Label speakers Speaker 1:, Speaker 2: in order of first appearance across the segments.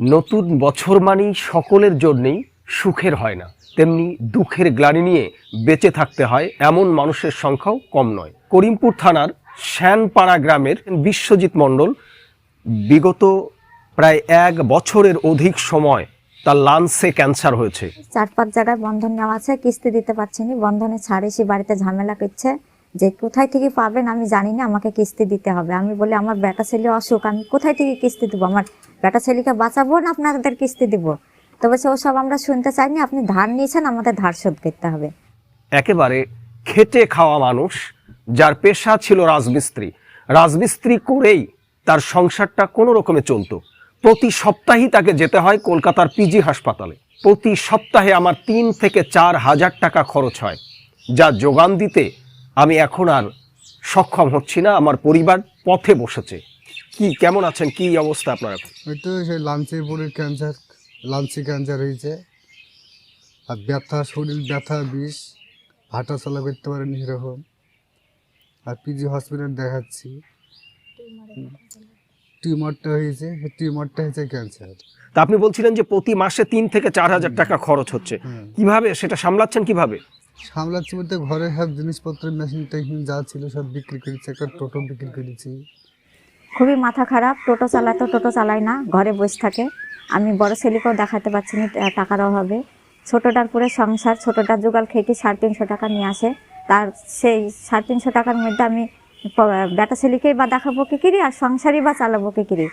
Speaker 1: নতুন বছর মানেই সকলের জন্যেই সুখের হয় না। তেমনি দুঃখের গ্লানি নিয়ে বেঁচে থাকতে হয় এমন মানুষের সংখ্যাও কম নয়। করিমপুর থানার শ্যানপাড়া গ্রামের বিশ্বজিৎ মণ্ডল বিগত প্রায় এক বছরের অধিক সময় তার লাংসে ক্যান্সার হয়েছে।
Speaker 2: চার পাঁচ জায়গায় বন্ধন নেওয়া আছে, কিস্তি দিতে পারছি না, বন্ধনে ছাড়ে, সে বাড়িতে ঝামেলা করছে। যে কোথায় থেকে পাবেন আমি জানি না, আমাকে কিস্তি দিতে হবে। আমি বলি, আমার বেটা ছেলে অসুখ, আমি কোথায় থেকে কিস্তি দেবো? আমার বেটা ছেলেকে বাঁচাবো না আপনাদের কিস্তি দিব? তবে সে ওসব আমরা শুনতে চাইনি, আপনি ধার নিয়েছেন, আমাদের ধার শোধ করতে হবে।
Speaker 1: একেবারে খেটে খাওয়া মানুষ, যার পেশা ছিল রাজমিস্ত্রি। রাজমিস্ত্রি করেই তার সংসারটা কোনো রকমে চলতো। প্রতি সপ্তাহেই তাকে যেতে হয় কলকাতার পিজি হাসপাতালে। প্রতি সপ্তাহে আমার তিন থেকে চার হাজার টাকা খরচ হয়, যা যোগান দিতে আমি এখন আর সক্ষম হচ্ছি না আমার পরিবার পথে বসেছে। কি কেমন আছেন? কি অবস্থা আপনার এখন?
Speaker 3: ওই তো সেই লাঞ্চে পরে ক্যান্সার লাঞ্চে ক্যান্সার হয়েছে। আর ব্যথা শরীর ব্যথা বিষ হাঁটা চলা করতে পারেন এরকম। আর পিজি হসপিটাল দেখাচ্ছি। টিউমারটা হয়েছে টিউমারটা হয়েছে ক্যান্সার
Speaker 1: তা আপনি বলছিলেন যে প্রতি মাসে তিন থেকে চার হাজার টাকা খরচ হচ্ছে। কীভাবে সেটা সামলাচ্ছেন কীভাবে?
Speaker 3: সামলাচ্ছি বলতে ঘরে সব জিনিসপত্র মেশিন টেশিন যা ছিল সব বিক্রি করেছি, একটা টোটো বিক্রি করেছি।
Speaker 2: খুবই মাথা খারাপ, টোটো চালাতো টোটো চালায় না, ঘরে বসে থাকে। আমি বড় ছেলেকেও দেখাতে পারছি না টাকার অভাবে ছোটোটার পরে সংসার ছোটোটার জোগাল খেটে সাড়ে তিনশো টাকা নিয়ে আসে। তার সেই সাড়ে তিনশো টাকার মধ্যে আমি বেটা ছেলেকেই বা দেখাবো কি কিরি, আর সংসারই বা চালাবো কি কিরি।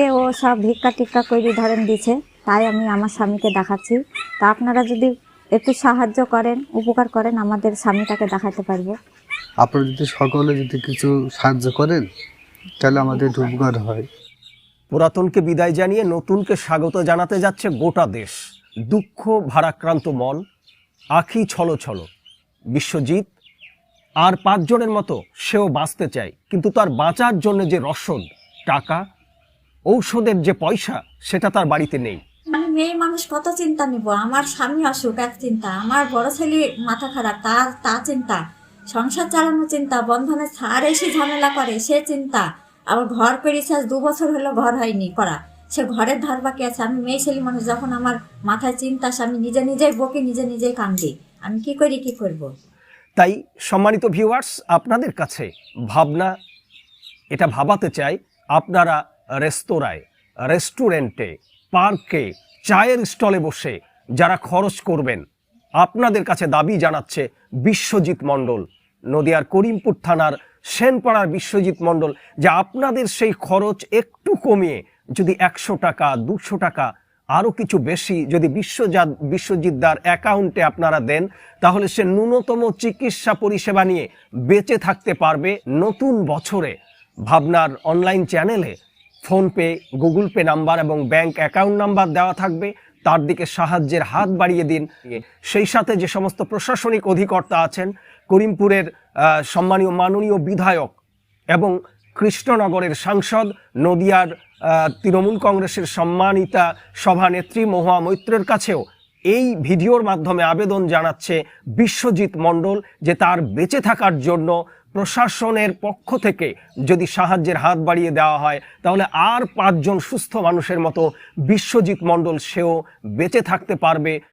Speaker 2: এ, ও সব ভিক্ষা টিক্কা করে ধরেন দিছে, তাই আমি আমার স্বামীকে দেখাচ্ছি। তা আপনারা যদি একটু সাহায্য করেন উপকার করেন আমাদের স্বামীটাকে দেখাতে পারব।
Speaker 3: আপনারা যদি সকলে যদি কিছু সাহায্য করেন তাহলে আমাদের উপকার হয়।
Speaker 1: পুরাতনকে বিদায় জানিয়ে নতুনকে স্বাগত জানাতে যাচ্ছে গোটা দেশ। দুঃখ ভারাক্রান্ত মন আখি ছলো ছলো। বিশ্বজিৎ আর পাঁচজনের মতো সেও বাঁচতে চায় কিন্তু তার বাঁচার জন্য যে রসদ টাকা ঔষধের যে পয়সা সেটা তার বাড়িতে নেই।
Speaker 2: মেয়ে মানুষ কত চিন্তা নিব? আমার স্বামী অসুখ এক চিন্তা। আমার বড় ছেলে মাথা খারাপ তার তা চিন্তা। সংসার চালানোর চিন্তা বন্ধনে ছাড় এসে ঝামেলা করে সে চিন্তা। আবার ঘর আজ দু বছর হলো ঘর হয়নি করা। সে ঘরের ধার বাকি আছে আমি মেয়ে ছেলে মানুষ যখন আমার মাথায় চিন্তা আসে, আমি নিজে নিজেই বকে নিজে নিজেই কান্দি। আমি কি করি কি করব।
Speaker 1: তাই সম্মানিত ভিউয়ার্স আপনাদের কাছে ভাবনা এটা ভাবাতে চাই আপনারা রেস্তোরাঁয় রেস্টুরেন্টে পার্কে চায়ের স্টলে বসে যারা খরচ করবেন, আপনাদের কাছে দাবি জানাচ্ছে বিশ্বজিৎ মণ্ডল। নদিয়ার করিমপুর থানার সেনপাড়ার বিশ্বজিৎ মণ্ডল যে আপনাদের সেই খরচ একটু কমিয়ে যদি একশো টাকা, দুশো টাকা আরও কিছু বেশি যদি বিশ্বজাত, বিশ্বজিৎদার অ্যাকাউন্টে আপনারা দেন, তাহলে সে ন্যূনতম চিকিৎসা পরিষেবা নিয়ে বেঁচে থাকতে পারবে নতুন বছরে। ভাবনার অনলাইন চ্যানেলে ফোনপে, গুগল পে নাম্বার এবং ব্যাংক অ্যাকাউন্ট নাম্বার দেওয়া থাকবে। তার দিকে সাহায্যের হাত বাড়িয়ে দিন। সেই সাথে যে সমস্ত প্রশাসনিক অধিকর্তা আছেন, করিমপুরের সম্মানীয় মাননীয় বিধায়ক এবং কৃষ্ণনগরের সাংসদ, নদিয়ার তৃণমূল কংগ্রেসের সম্মানিতা সভানেত্রী মহুয়া মৈত্রের কাছেও এই ভিডিওর মাধ্যমে আবেদন জানাচ্ছে বিশ্বজিৎ মণ্ডল যে তার বেঁচে থাকার জন্য প্রশাসনের পক্ষ থেকে যদি সাহায্যের হাত বাড়িয়ে দেওয়া হয়, তাহলে আর পাঁচজন সুস্থ মানুষের মতো বিশ্বজিৎ মণ্ডল সেও বেঁচে থাকতে পারবে।